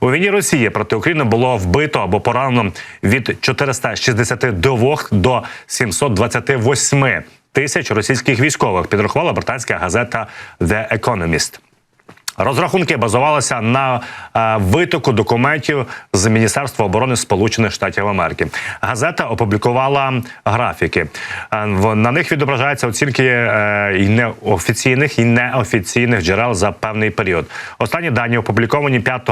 У війні Росії проти України було вбито або поранено від 462 до 728 тисяч російських військових. Підрахувала британська газета The Economist. Розрахунки базувалися на е, витоку документів з Міністерства оборони Сполучених Штатів Америки. Газета опублікувала графіки. Е, в- на них відображаються оцінки е, і неофіційних і неофіційних джерел за певний період. Останні дані опубліковані 5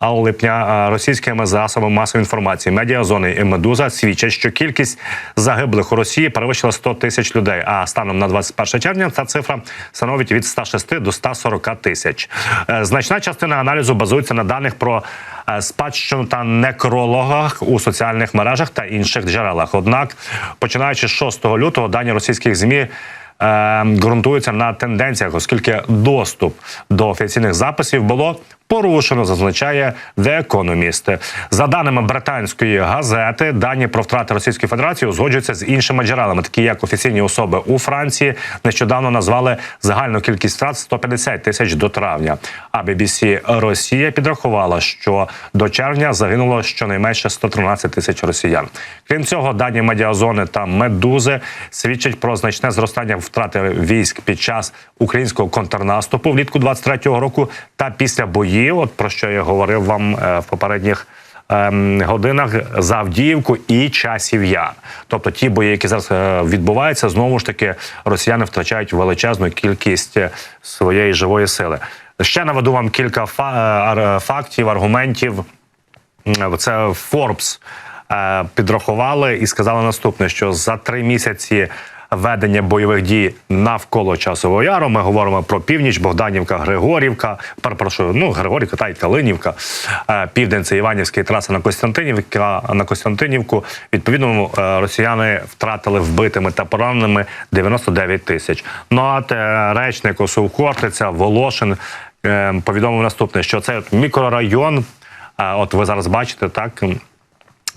липня російськими засобами масової інформації. Медіазони і медуза свідчать, що кількість загиблих у Росії перевищила 100 тисяч людей. А станом на 21 червня ця цифра становить від 106 до 140 тисяч. Е, Значна частина аналізу базується на даних про е, спадщину та некрологах у соціальних мережах та інших джерелах. Однак, починаючи з 6 лютого, дані російських змі. е, Ґрунтуються на тенденціях, оскільки доступ до офіційних записів було порушено, зазначає The Economist. За даними британської газети, дані про втрати Російської Федерації узгоджуються з іншими джерелами, такі як офіційні особи у Франції нещодавно назвали загальну кількість втрат 150 тисяч до травня. А BBC Росія підрахувала, що до червня загинуло щонайменше 113 тисяч росіян. Крім цього, дані медіазони та медузи свідчать про значне зростання втрати військ під час українського контрнаступу влітку 23-го року та після боїв. От про що я говорив вам е, в попередніх. ем, Годинах за Авдіївку і часів яр, тобто ті бої, які зараз е, відбуваються, знову ж таки росіяни втрачають величезну кількість е, своєї живої сили. Ще наведу вам кілька фактів, аргументів. Це е, підрахували і сказали наступне: що за три місяці ведення бойових дій навколо часового яру ми говоримо про північ, Богданівка, Григорівка. Перепрошую, ну Григорівка та й Калинівка. Е, Південь це Іванівська траса на Костянтинівка на Костянтинівку. Відповідно, е, росіяни втратили вбитими та пораненими 99 тисяч. Ну а речник ОСУ Волошин е, повідомив наступне, що це от мікрорайон. От ви зараз бачите, так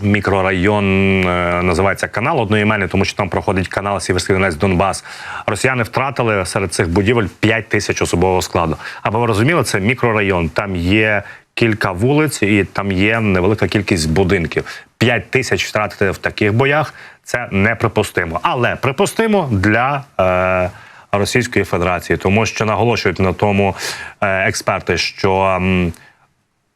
мікрорайон е, називається канал одноіменний, тому що там проходить канал Сіверський Донець Донбас. Росіяни втратили серед цих будівель 5 тисяч особового складу. Аби ви розуміли, це мікрорайон. Там є кілька вулиць і там є невелика кількість будинків. 5 тисяч втратити в таких боях це неприпустимо. Але припустимо для. Е, Російської Федерації, тому що наголошують на тому е, експерти, що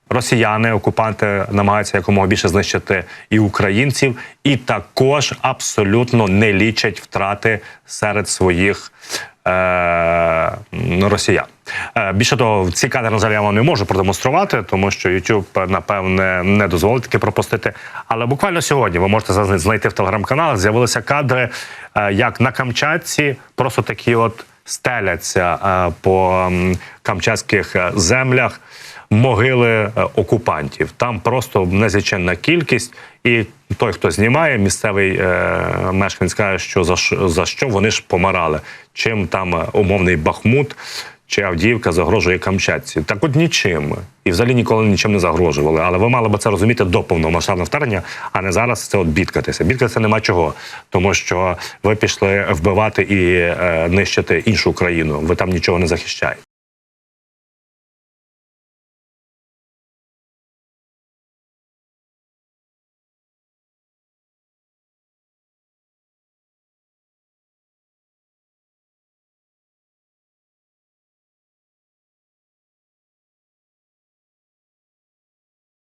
росіяни, окупанти намагаються якомога більше знищити і українців, і також абсолютно не лічать втрати серед своїх е, росіян. Е, більше того, ці кадри на я вам не можу продемонструвати, тому що YouTube, напевне, не дозволить таки пропустити. Але буквально сьогодні ви можете зна- знайти в телеграм-каналах. З'явилися кадри, е, як на Камчатці просто такі от стеляться е, по камчатських е, землях могили е, окупантів. Там просто незліченна кількість, і той, хто знімає, місцевий мешканець каже, що за, що- вони ж помирали. Чим там умовний Бахмут чи Авдіївка загрожує Камчатці? Так от нічим. І взагалі ніколи нічим не загрожували. Але ви мали би це розуміти до повномасштабного вторгнення, а не зараз це от бідкатися. Бідкатися нема чого, тому що ви пішли вбивати і е, нищити іншу країну. Ви там нічого не захищаєте.